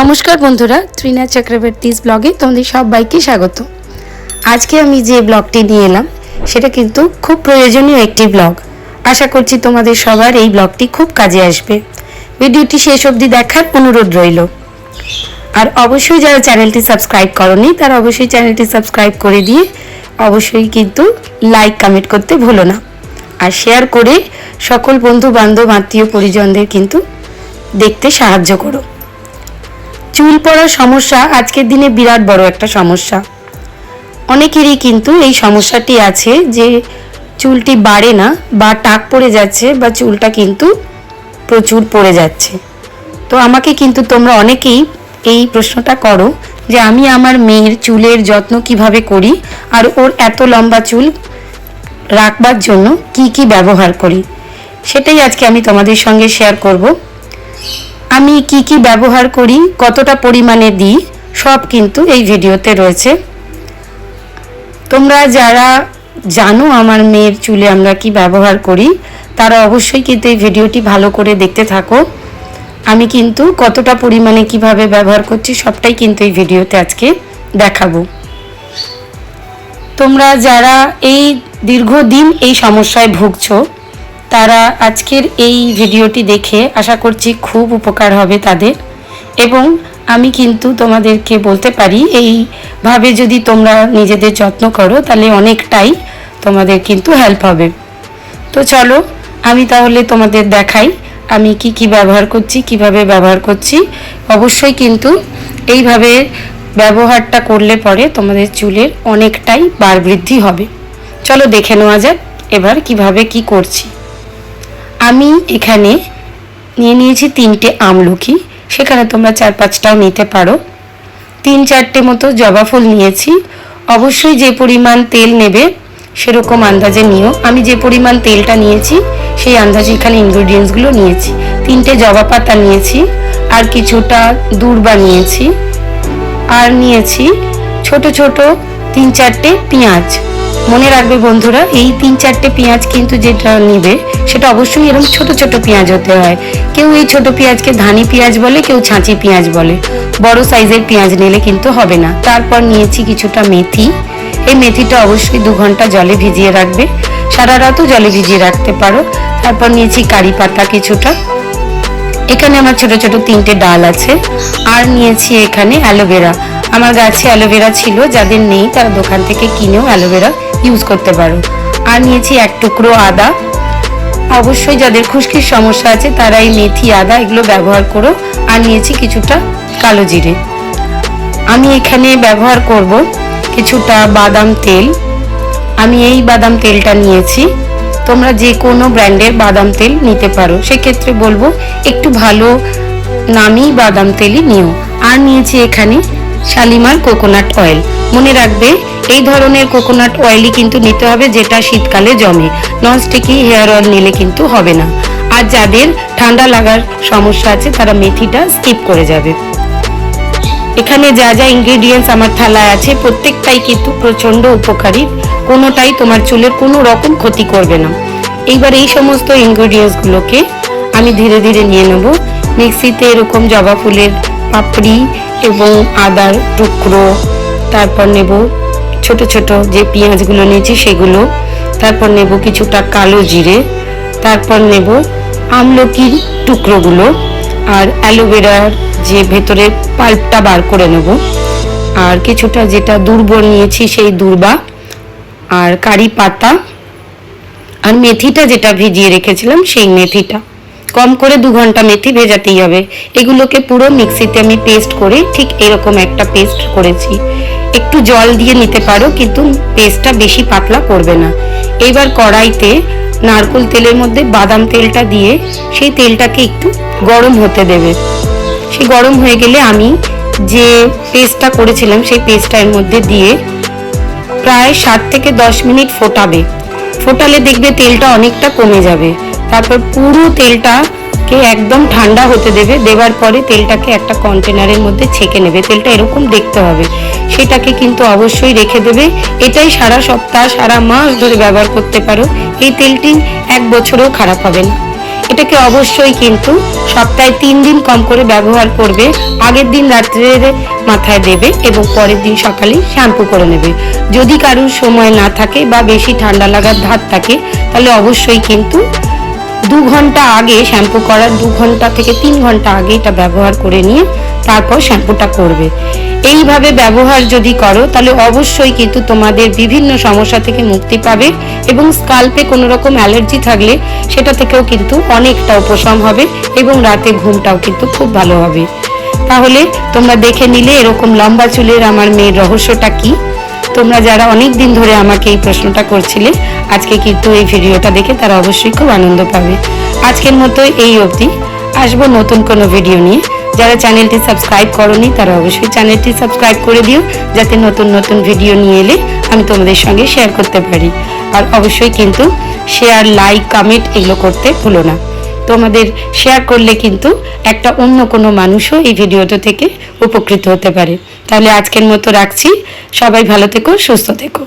নমস্কার বন্ধুরা, ত্রিনা চক্রবর্তীস ব্লগে তোমাদের সবাইকে স্বাগত। আজকে আমি যে ব্লগটি নিয়ে এলাম, সেটা কিন্তু খুব প্রয়োজনীয় একটি ব্লগ আশা করছি তোমাদের সবার এই ব্লগটি খুব কাজে আসবে। ভিডিওটি শেষ অবধি দেখার অনুরোধ রইল। আর অবশ্যই যারা চ্যানেলটি সাবস্ক্রাইব করনি, তারা অবশ্যই চ্যানেলটি সাবস্ক্রাইব করে দিয়ে অবশ্যই কিন্তু লাইক কমেন্ট করতে ভুলো না। আর শেয়ার করে সকল বন্ধু বান্ধব আত্মীয় পরিজনদের কিন্তু দেখতে সাহায্য করো। চুল পড়ার সমস্যা আজকের দিনে বিরাট বড় একটা সমস্যা। অনেকেরই কিন্তু এই সমস্যাটি আছে যে চুলটি বাড়ে না বা টাক পড়ে যাচ্ছে বা চুলটা কিন্তু প্রচুর পড়ে যাচ্ছে। তো আমাকে কিন্তু তোমরা অনেকেই এই প্রশ্নটা করো যে আমি আমার মেয়ের চুলের যত্ন কীভাবে করি আর ওর এত লম্বা চুল রাখবার জন্য কি কি ব্যবহার করি, সেটাই আজকে আমি তোমাদের সঙ্গে শেয়ার করব। আমি কি কি ব্যবহার করি, কতটা পরিমাণে দিই, সব কিন্তু এই ভিডিওতে রয়েছে। তোমরা যারা জানো আমার মেয়ের চুলে আমরা কি ব্যবহার করি, তারা অবশ্যই কিন্তু এই ভিডিওটি ভালো করে দেখতে থাকো। আমি কিন্তু কতটা পরিমাণে কীভাবে ব্যবহার করছি, সবটাই কিন্তু এই ভিডিওতে আজকে দেখাবো। তোমরা যারা এই দীর্ঘদিন এই সমস্যায় ভুগছো তারা আজকের এই ভিডিওটি দেখে আশা করছি খুব উপকার হবে তাদের। এবং আমি কিন্তু তোমাদেরকে বলতে পারি, এইভাবে যদি তোমরা নিজেদের যত্ন করো, তাহলে অনেকটাই তোমাদের কিন্তু হেল্প হবে। তো চলো, আমি তাহলে তোমাদের দেখাই, আমি কি কি ব্যবহার করছি, কীভাবে ব্যবহার করছি। অবশ্যই কিন্তু এইভাবে ব্যবহারটা করলে পরে তোমাদের চুলের অনেকটাই বার বৃদ্ধি হবে। চলো দেখে নেওয়া যাক, এবার কীভাবে কি করছি। আমি এখানে নিয়ে নিয়েছি তিনটে আমলকি। সেখানে তোমরা চার পাঁচটাও নিতে পারো। তিন চারটে মতো জবা ফুল নিয়েছি। অবশ্যই যে পরিমাণ তেল নেবে, সেরকম আন্দাজে নিও। আমি যে পরিমাণ তেলটা নিয়েছি, সেই আন্দাজে এখানে ইনগ্রিডিয়েন্টসগুলো নিয়েছি। তিনটে জবা পাতা নিয়েছি, আর কিছুটা দূর্বা নিয়েছি। আর নিয়েছি ছোট ছোট তিন চারটে পেঁয়াজ। মনে রাখবে বন্ধুরা, এই তিন চারটে পেঁয়াজ কিন্তু যেটা নিবে, সেটা অবশ্যই এরকম ছোট ছোট পেঁয়াজ হতে হয়। কেউ এই ছোট পেঁয়াজকে ধানি পেঁয়াজ বলে, কেউ ছাঁচি পেঁয়াজ বলে। বড় সাইজের পেঁয়াজ নিলে কিন্তু হবে না। তারপর নিয়েছি কিছুটা মেথি। এই মেথিটা অবশ্যই দু ঘণ্টা জলে ভিজিয়ে রাখবে। সারা রাতও জলে ভিজিয়ে রাখতে পারো। তারপর নিয়েছি কারি পাতা কিছুটা। এখানে আমার ছোট ছোট তিনটে ডাল আছে। আর নিয়েছি এখানে অ্যালোভেরা। আমার গাছে অ্যালোভেরা ছিল, যাদের নেই তারা দোকান থেকে কিনেও অ্যালোভেরা ইউজ করতে পারো। আর নিয়েছি এক টুকরো আদা। অবশ্যই যাদের খুশকির সমস্যা আছে, তারা এই মেথি, আদা এগুলো ব্যবহার করো। আর নিয়েছি কিছুটা কালো জিরে। আমি এখানে ব্যবহার করব কিছুটা বাদাম তেল। আমি এই বাদাম তেলটা নিয়েছি। তোমরা যে কোনো ব্র্যান্ডের বাদাম তেল নিতে পারো। সেক্ষেত্রে বলব, একটু ভালো নামি বাদাম তেলই নিও। আর নিয়েছি এখানে শালিমার কোকোনাট অয়েল। মনে রাখবে এই ধরনের কোকোনাট অয়েলই কিন্তু নিতে হবে, যেটা শীতকালে জমে। ননস্টিকি হেয়ার অয়েল নিলে কিন্তু হবে না। আর যাদের ঠান্ডা লাগার সমস্যা আছে, তারা মেথিটা স্কিপ করে যাবে। এখানে যা যা ইনগ্রেডিয়েন্টস আমার থালায় আছে, প্রত্যেকটাই কিন্তু প্রচণ্ড উপকারী। কোনোটাই তোমার চুলের কোনো রকম ক্ষতি করবে না। এইবার এই সমস্ত ইনগ্রেডিয়েন্টসগুলোকে আমি ধীরে ধীরে নিয়ে নেব। মিক্সিতে এরকম জবা ফুলের পাপড়ি এবং আদার টুকরো, তারপর নেব ছোট ছোট যে পেঁয়াজগুলো নিয়েছি সেগুলো, তারপর নেব কিছুটা কালো জিরে, তারপর নেব আমলকির টুকরোগুলো আর অ্যালোভেরার যে ভেতরে পাল্পটা বার করে নেব। আর কিছুটা যেটা দুর্ব নিয়েছি সেই দুর্বা আর কারি পাতা আর মেথিটা যেটা ভিজিয়ে রেখেছিলাম সেই মেথিটা। কম করে দু ঘণ্টা মেথি ভেজাতেই হবে। এগুলোকে পুরো মিক্সিতে আমি পেস্ট করে ঠিক এরকম একটা পেস্ট করেছি। একটু জল দিয়ে নিতে পারো, কিন্তু পেস্টটা বেশি পাতলা করবে না। এবার কড়াইতে নারকোল তেলের মধ্যে বাদাম তেলটা দিয়ে সেই তেলটাকে একটু গরম হতে দেবে। সেই গরম হয়ে গেলে আমি যে পেস্টটা করেছিলাম, সেই পেস্টটা এর মধ্যে দিয়ে প্রায় সাত থেকে দশ মিনিট ফোটাবে। ফোটালে দেখবে তেলটা অনেকটা কমে যাবে। তারপর পুরো তেলটাকে একদম ঠান্ডা হতে দেবে। দেওয়ার পরে তেলটাকে একটা কন্টেনারের মধ্যে ছেঁকে নেবে। তেলটা এরকম দেখতে হবে। সেটাকে কিন্তু অবশ্যই রেখে দেবে। এটাই সারা সপ্তাহ, সারা মাস ধরে ব্যবহার করতে পারো। এই তেলটি এক বছরেও খারাপ হবে না। এটাকে অবশ্যই কিন্তু সপ্তাহে তিন দিন কম করে ব্যবহার করবে। আগের দিন রাত্রে মাথায় দেবে এবং পরের দিন সকালে শ্যাম্পু করে নেবে। যদি কারোর সময় না থাকে বা বেশি ঠান্ডা লাগার ধার থাকে, তাহলে অবশ্যই কিন্তু দু ঘণ্টা আগে শ্যাম্পু করার দু ঘণ্টা থেকে তিন ঘণ্টা আগে এটা ব্যবহার করে নিয়ে তারপর শ্যাম্পুটা করবে। এইভাবে ব্যবহার যদি করো, তাহলে অবশ্যই কিন্তু তোমাদের বিভিন্ন সমস্যা থেকে মুক্তি পাবে এবং স্কাল্পে কোনো রকম অ্যালার্জি থাকলে সেটা থেকেও কিন্তু অনেকটা উপশম হবে এবং রাতে ঘুমটাও কিন্তু খুব ভালো হবে। তাহলে তোমরা দেখে নিলে এরকম লম্বা চুলের আমার মেয়ের রহস্যটা কি? তোমরা যারা অনেক দিন ধরে আমাকে এই প্রশ্নটা করছিলে, আজকে কিন্তু এই ভিডিওটা দেখে তারা অবশ্যই খুব আনন্দ পাবে। আজকের মতো এই অবধি। আসব নতুন কোনো ভিডিও নিয়ে। যারা চ্যানেলটি সাবস্ক্রাইব করনি, তারা অবশ্যই চ্যানেলটি সাবস্ক্রাইব করে দিও, যাতে নতুন নতুন ভিডিও নিয়ে এলে আমি তোমাদের সঙ্গে শেয়ার করতে পারি। আর অবশ্যই কিন্তু শেয়ার লাইক কমেন্ট এগুলো করতে ভুলো না। তোমাদের শেয়ার করলে কিন্তু একটা অন্য কোনো মানুষও এই ভিডিওটা থেকে উপকৃত হতে পারে। তাহলে আজকের মতো রাখছি। সবাই ভালো থেকো, সুস্থ থেকো।